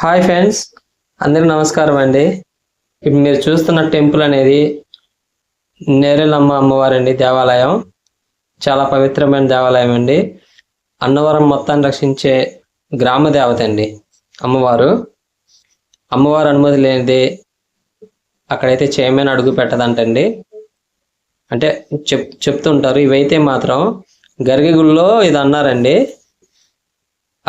Hi friends అందరికి నమస్కారం అండి. ఇప్పుడు మీరు చూస్తున్న టెంపుల్ అనేది నేరేలమ్మ అమ్మవారండి దేవాలయం. చాలా పవిత్రమైన దేవాలయం అండి. అన్నవరం మొత్తాన్ని రక్షించే గ్రామ దేవత అండి అమ్మవారు. అమ్మవారు అనుమతి లేనిది అక్కడైతే చేయమని అడుగు పెట్టదంటండి. అంటే చెప్ చెప్తుంటారు. ఇవైతే మాత్రం గరిగిగుళ్ళో ఇది అన్నారండి.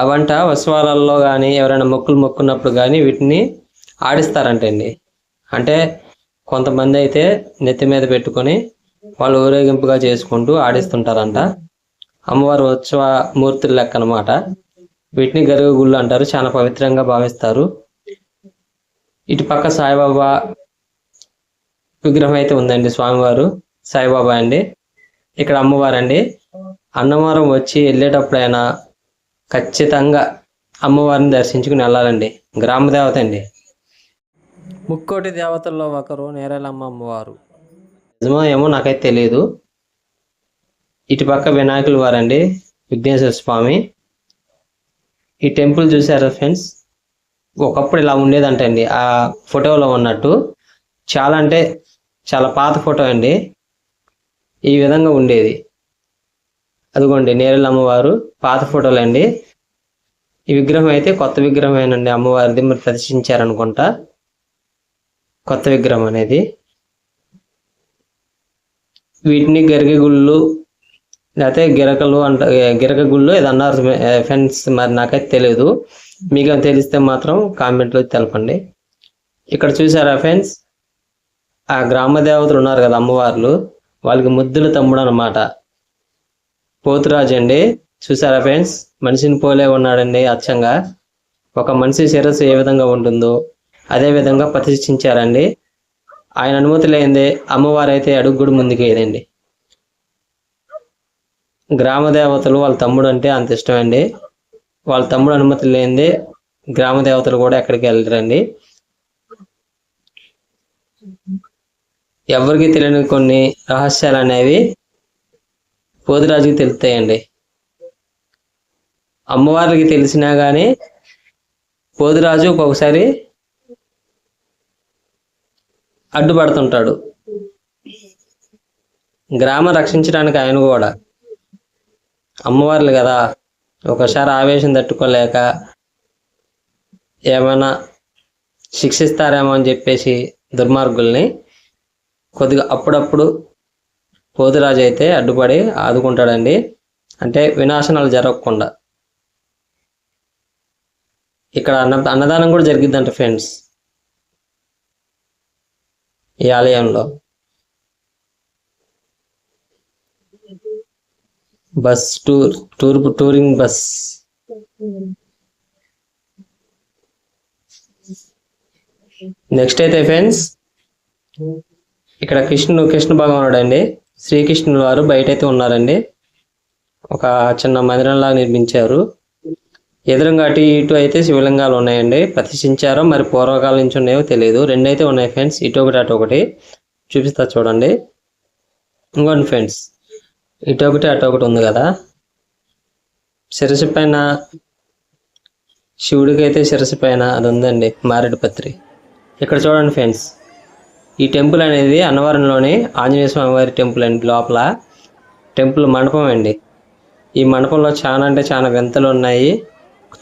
అవంట ఉత్సవాలలో కానీ ఎవరైనా మొక్కులు మొక్కున్నప్పుడు కానీ వీటిని ఆడిస్తారంటండి. అంటే కొంతమంది అయితే నెత్తి మీద పెట్టుకొని వాళ్ళు ఊరేగింపుగా చేసుకుంటూ ఆడిస్తుంటారంట. అమ్మవారు ఉత్సవ మూర్తులు లెక్క అనమాట వీటిని గరుగు గుళ్ళు అంటారు చాలా పవిత్రంగా భావిస్తారు. ఇటు పక్క సాయిబాబా విగ్రహం అయితే ఉందండి స్వామివారు సాయిబాబా అండి. ఇక్కడ అమ్మవారు అండి అన్నవరం వచ్చి వెళ్ళేటప్పుడైనా ఖచ్చితంగా అమ్మవారిని దర్శించుకుని వెళ్ళాలండి. గ్రామ దేవత అండి. ముక్కోటి దేవతల్లో ఒకరు నేరేలమ్మ అమ్మవారు. నిజమో ఏమో నాకైతే తెలియదు ఇటు పక్క వినాయకుల వారండి. విఘ్నేశ్వర స్వామి. ఈ టెంపుల్ చూసారా ఫ్రెండ్స్? ఒకప్పుడు ఇలా ఉండేదంటండి. ఆ ఫోటోలో ఉన్నట్టు. చాలా అంటే చాలా పాత ఫోటో అండి. ఈ విధంగా ఉండేది. అదిగోండి నేరల అమ్మవారు పాత ఫోటోలు అండి. ఈ విగ్రహం అయితే కొత్త విగ్రహమేనండి అమ్మవారిది. మరి ప్రదర్శించారనుకుంటా కొత్త విగ్రహం అనేది. వీటిని గరిగ గుళ్ళు లేకపోతే గిరకలు అంట గిరక గుళ్ళు ఇది అన్నారు ఫ్రెండ్స్ మరి నాకైతే తెలియదు మీకు తెలిస్తే మాత్రం కామెంట్లో తెలపండి. ఇక్కడ చూసారా ఫ్రెండ్స్? ఆ గ్రామ దేవతలు ఉన్నారు కదా అమ్మవార్లు. వాళ్ళకి ముద్దుల తమ్ముడు అనమాట పోతురాజు అండి. చూసారా ఫ్రెండ్స్? మనిషిని పోలే ఉన్నాడండి అచ్చంగా. ఒక మనిషి శిరస్సు ఏ విధంగా ఉంటుందో అదే విధంగా ప్రతిష్ఠించారండి. ఆయన అనుమతి లేనిదే అమ్మవారు అయితే అడుగు కూడా ముందుకు వేయదండి గ్రామ దేవతలు వాళ్ళ తమ్ముడు అంటే అంత ఇష్టం అండి వాళ్ళ తమ్ముడు అనుమతి లేనిదే గ్రామ దేవతలు కూడా ఎక్కడికి వెళ్ళరండి. ఎవరికి తెలియని కొన్ని రహస్యాలు అనేవి పోతురాజుకి తెలుస్తాయండి అమ్మవారికి తెలిసినా కానీ పోతురాజు ఒక్కొక్కసారి అడ్డుపడుతుంటాడు. గ్రామం రక్షించడానికి ఆయన కూడా. అమ్మవార్లు కదా ఒకసారి ఆవేశం తట్టుకోలేక ఏమైనా శిక్షిస్తారేమో అని చెప్పేసి దుర్మార్గుల్ని కొద్దిగా అప్పుడప్పుడు పోతురాజు అయితే అడ్డుపడి ఆదుకుంటాడండి. అంటే వినాశనాలు జరగకుండా. ఇక్కడ అన్న అన్నదానం కూడా జరిగిద్దంట ఫ్రెండ్స్. ఈ ఆలయంలో. Bus tour tour touring bus. Next అయితే ఫ్రెండ్స్ ఇక్కడ కృష్ణుడు కృష్ణ భగవానుడు అండి శ్రీకృష్ణుల వారు బయట అయితే ఉన్నారండి. ఒక చిన్న మందిరంలా నిర్మించారు. ఎదురుగా అటు ఇటు అయితే శివలింగాలు ఉన్నాయండి. ప్రతిష్ఠించారో మరి పూర్వకాలం నుంచి ఉన్నాయో తెలియదు రెండైతే ఉన్నాయి ఫ్రెండ్స్. ఇటు ఒకటి అటు ఒకటి చూపిస్తా చూడండి. ఇంకోండి ఫ్రెండ్స్. ఇటు ఒకటి అటు ఒకటి ఉంది కదా. శిరసు పైన శివుడికి అయితే శిరస్సు పైన అది ఉందండి. మారేడుపత్రి. ఇక్కడ చూడండి ఫ్రెండ్స్. ఈ టెంపుల్ అనేది అన్నవరంలోని ఆంజనేయ స్వామి వారి టెంపుల్ అండి లోపల. టెంపుల్ మండపం అండి. ఈ మండపంలో చాలా అంటే చాలా వింతలు ఉన్నాయి.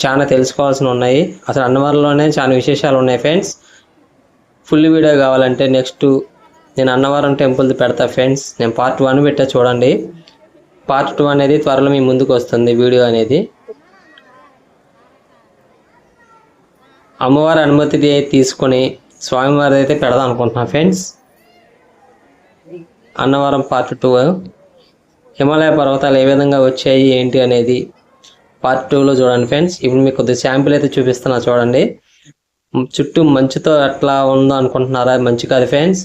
చాలా తెలుసుకోవాల్సిన ఉన్నాయి. అసలు అన్నవరంలోనే చాలా విశేషాలు ఉన్నాయి ఫ్రెండ్స్. ఫుల్ వీడియో కావాలంటే నెక్స్ట్ నేను అన్నవరం టెంపుల్ పెడతా ఫ్రెండ్స్. నేను పార్ట్ వన్ పెట్టా చూడండి. పార్ట్ టూ అనేది త్వరలో మీ ముందుకు వస్తుంది వీడియో అనేది. అమ్మవారి అనుమతి తీసుకొని స్వామివారి అయితే పెడదాం అనుకుంటున్నాను friends. Annavaram part two. Himalaya పర్వతాలు ఏ విధంగా వచ్చాయి ఏంటి అనేది పార్ట్ టూలో చూడండి ఫ్రెండ్స్. ఇప్పుడు మీకు కొద్దిగా శాంపిల్ అయితే చూపిస్తున్నా చూడండి. చుట్టూ మంచుతో ఎట్లా ఉందో అనుకుంటున్నారా? మంచి కాదు ఫ్రెండ్స్.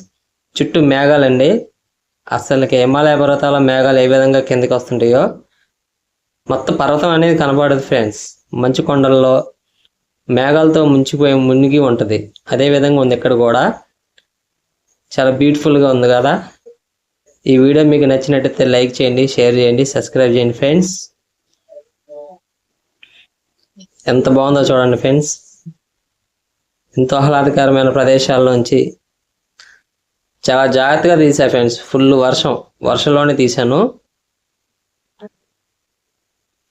చుట్టూ మేఘాలండి అసలుకి హిమాలయ పర్వతాల మేఘాలు ఏ విధంగా కిందకి వస్తుంటాయో. మొత్తం పర్వతం అనేది కనబడదు ఫ్రెండ్స్. మంచు కొండల్లో మేఘాలతో ముంచిపోయి మునిగి ఉంటుంది. అదే విధంగా ఉంది ఇక్కడ కూడా. చాలా బ్యూటిఫుల్గా ఉంది కదా. ఈ వీడియో మీకు నచ్చినట్టయితే లైక్ చేయండి షేర్ చేయండి సబ్స్క్రైబ్ చేయండి ఫ్రెండ్స్. ఎంత బాగుందో చూడండి ఫ్రెండ్స్. ఎంతో ఆహ్లాదకరమైన ప్రదేశాల్లోంచి చాలా జాగ్రత్తగా తీసా ఫ్రెండ్స్. ఫుల్ వర్షం. వర్షంలోనే తీశాను.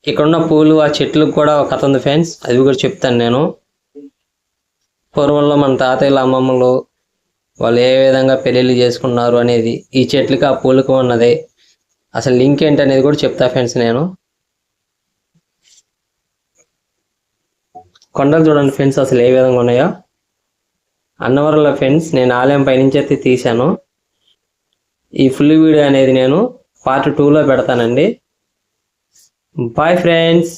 ఇక్కడున్న పూలు ఆ చెట్లకు కూడా ఒక కథ ఉంది ఫ్రెండ్స్. అది కూడా చెప్తాను నేను. పూర్వంలో మన తాతయ్యలు అమ్మమ్మలు వాళ్ళు ఏ విధంగా పెళ్ళిళ్ళు చేసుకున్నారు అనేది ఈ చెట్లకి ఆ పూలకు ఉన్నది అసలు లింక్ ఏంటి అనేది కూడా చెప్తా ఫ్రెండ్స్ నేను. కొండలు చూడండి ఫ్రెండ్స్ అసలు ఏ విధంగా ఉన్నాయో. అన్నవరంలో ఫ్రెండ్స్ నేను ఆలయం పైనుంచి అయితే తీశాను. ఈ ఫుల్ వీడియో అనేది నేను పార్ట్ టూలో పెడతానండి. Bye friends